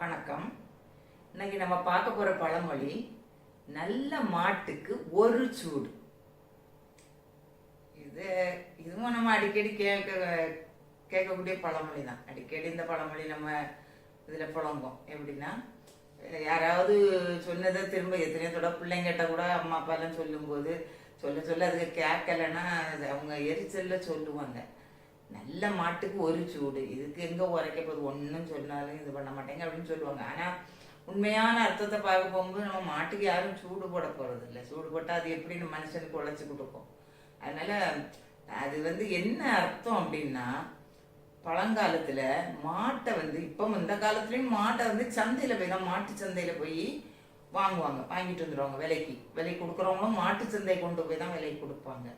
வணக்கம். இன்னைக்கு நம்ம பார்க்க போற பழமொழி நல்ல மாட்டுக்கு ஒரு சூடு. இது இதுவும் நம்ம அடிக்கடி கேட்க கேட்கக்கூடிய பழமொழி தான் அடிக்கடி இந்த பழமொழி நம்ம இதில் புழங்கும் எப்படின்னா யாராவது சொன்னதை திரும்ப எத்தனையோ தடவை பிள்ளைங்கிட்ட கூட அம்மா அப்பாலாம் சொல்லும்போது சொல்ல சொல்ல அதுக்கு கேட்கலைன்னா அது அவங்க எரிச்சல்ல சொல்லுவாங்க. நல்ல மாட்டுக்கு ஒரு சூடு. இதுக்கு எங்கே உரைக்க போகுது? ஒன்றும் சொன்னாலும் இது பண்ண மாட்டேங்க அப்படின்னு சொல்லுவாங்க. ஆனால் உண்மையான அர்த்தத்தை பார்க்க போகும்போது நம்ம மாட்டுக்கு யாரும் சூடு போட போகிறது இல்லை சூடு போட்டால் அது எப்படி நம்ம மனுஷனுக்கு உழைச்சி கொடுக்கும்? அதனால் அது வந்து என்ன அர்த்தம் அப்படின்னா பழங்காலத்தில் மாட்டை வந்து இப்போ இந்த காலத்துலேயும் மாட்டை வந்து சந்தையில் போய் தான் மாட்டு சந்தையில் போய் வாங்குவாங்க. வாங்கிட்டு வந்துடுவாங்க விலைக்கு. விலை கொடுக்குறவங்களும் மாட்டு சந்தை கொண்டு போய் தான் விலைக்கு கொடுப்பாங்க.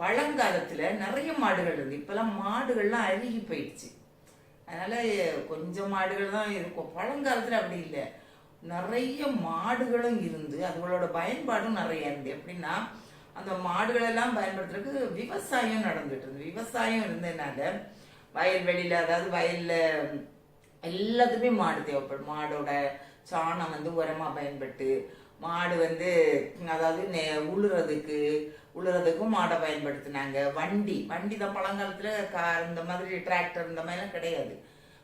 பழங்காலத்துல நிறைய மாடுகள் இருந்து இப்பெல்லாம் மாடுகள்லாம் அருகி போயிடுச்சு. அதனால கொஞ்சம் மாடுகள் தான் இருக்கும். பழங்காலத்துல அப்படி இல்லை. நிறைய மாடுகளும் இருந்து அதுகளோட பயன்பாடும் நிறைய இருந்து எப்படின்னா அந்த மாடுகளெல்லாம் பயன்படுத்துறதுக்கு விவசாயம் நடந்துட்டு இருந்து விவசாயம் இருந்ததுனால வயல்வெளியில் அதாவது வயலில் எல்லாத்துக்குமே மாடு தேவைப்படும். மாடோட சாணம் வந்து உரமாக பயன்பட்டு மாடு வந்து அதாவது நெ- உழுறதுக்கு உழுறதுக்கும் மாடை பயன்படுத்தினாங்க. வண்டி வண்டி தான் பழங்காலத்தில் கார் இந்த மாதிரி டிராக்டர் இந்த மாதிரிலாம் கிடையாது.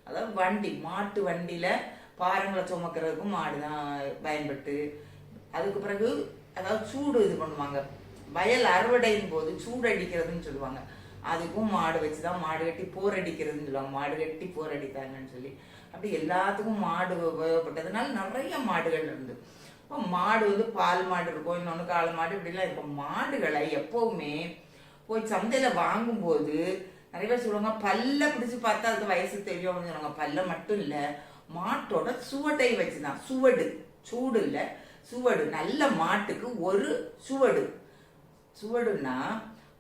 அதாவது வண்டி மாட்டு வண்டியில் பாரங்களை சுமக்கிறதுக்கும் மாடு தான் பயன்பட்டு அதுக்கு பிறகு அதாவது சூடு இது பண்ணுவாங்க. வயல் அறுவடையின் போது சூடு அடிக்கிறதுன்னு சொல்லுவாங்க. அதுக்கும் மாடு வச்சு தான் மாடு கட்டி போர் அடிக்கிறதுன்னு சொல்லுவாங்க. மாடு கட்டி போர் அடித்தாங்கன்னு சொல்லி. அப்படி எல்லாத்துக்கும் மாடு உபயோகப்பட்டதுனால நிறைய மாடுகள் இருந்து. இப்போ மாடு வந்து பால் மாடு இருக்கும் இன்னொன்று காளை மாடு இப்படிலாம் இருக்கும். மாடுகளை எப்போவுமே போய் சந்தையில் வாங்கும்போது நிறைய பேர் சொல்லுவாங்க பல்ல பிடிச்சி பார்த்தா அதுக்கு வயசு தெரியும் அப்படின்னு சொல்லுவாங்க. பல்ல மட்டும் இல்லை மாட்டோட சுவடை வச்சுதான். சுவடு சூடு இல்லை சுவடு. நல்ல மாட்டுக்கு ஒரு சுவடு. சுவடுன்னா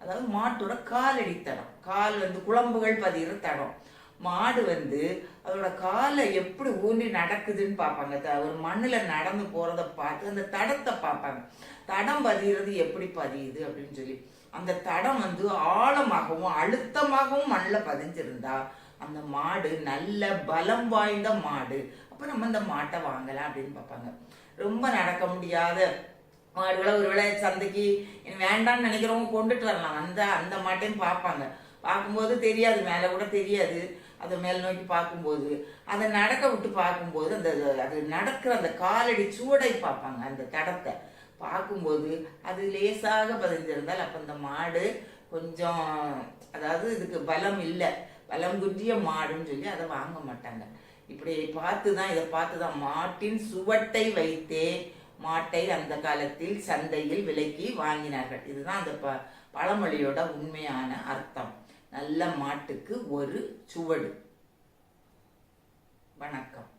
அதாவது மாட்டோட காலடி தடம் கால் வந்து குழம்புகள் பதிகிற தடம். மாடு வந்து அதோட காலை எப்படி ஊன்றி நடக்குதுன்னு பார்ப்பாங்க. த- ஒரு மண்ணில் நடந்து போகிறத பார்த்து அந்த தடத்தை பார்ப்பாங்க. தடம் பதிகிறது எப்படி பதியுது அப்படின்னு சொல்லி. அந்த தடம் வந்து ஆழமாகவும் அழுத்தமாகவும் மண்ணில் பதிஞ்சிருந்தா அந்த மாடு நல்ல பலம் வாய்ந்த மாடு. அப்போ நம்ம இந்த மாட்டை வாங்கலாம் அப்படின்னு பார்ப்பாங்க. ரொம்ப நடக்க முடியாத மாடுகளை ஒருவேளை சந்தைக்கு வேண்டாம்னு நினைக்கிறவங்க கொண்டுட்டு வரலாம். அந்த அந்த மாட்டையும் பார்ப்பாங்க. பார்க்கும்போது தெரியாது மேலே கூட தெரியாது. அதை மேல் நோக்கி பார்க்கும்போது அதை நடக்க விட்டு பார்க்கும்போது அந்த அது நடக்கிற அந்த காலடி சூடை பார்ப்பாங்க அந்த தடத்தை. பார்க்கும்போது அது லேசாக பதிஞ்சிருந்தால் அப்போ அந்த மாடு கொஞ்சம் அதாவது இதுக்கு பலம் இல்லை. பலம் குன்றிய மாடுன்னு சொல்லி அதை வாங்க மாட்டாங்க. இப்படி பார்த்து தான் இதை பார்த்து தான் மாட்டின் சுவட்டை வைத்தே மாட்டை அந்த காலத்தில் சந்தையில் விலைக்கு வாங்கினார்கள். இதுதான் அந்த ப பழமொழியோட உண்மையான அர்த்தம். நல்ல மாட்டுக்கு ஒரு சுவடு. வணக்கம்.